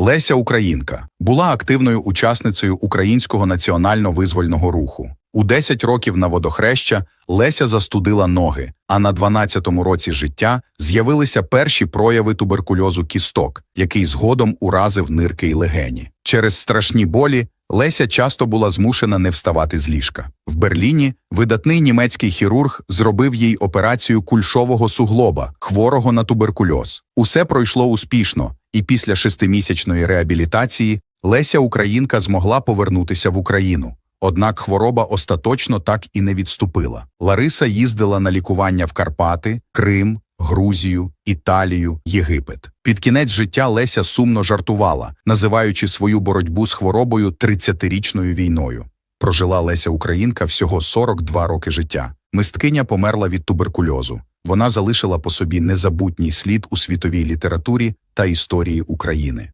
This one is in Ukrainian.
Леся Українка була активною учасницею українського національно-визвольного руху. У 10 років на водохреща Леся застудила ноги, а на 12-му році життя з'явилися перші прояви туберкульозу кісток, який згодом уразив нирки й легені. Через страшні болі Леся часто була змушена не вставати з ліжка. В Берліні видатний німецький хірург зробив їй операцію кульшового суглоба, хворого на туберкульоз. Усе пройшло успішно, і після шестимісячної реабілітації Леся Українка змогла повернутися в Україну. Однак хвороба остаточно так і не відступила. Лариса їздила на лікування в Карпати, Крим, Грузію, Італію, Єгипет. Під кінець життя Леся сумно жартувала, називаючи свою боротьбу з хворобою 30-річною війною. Прожила Леся Українка всього 42 роки життя. Мисткиня померла від туберкульозу. Вона залишила по собі незабутній слід у світовій літературі та історії України.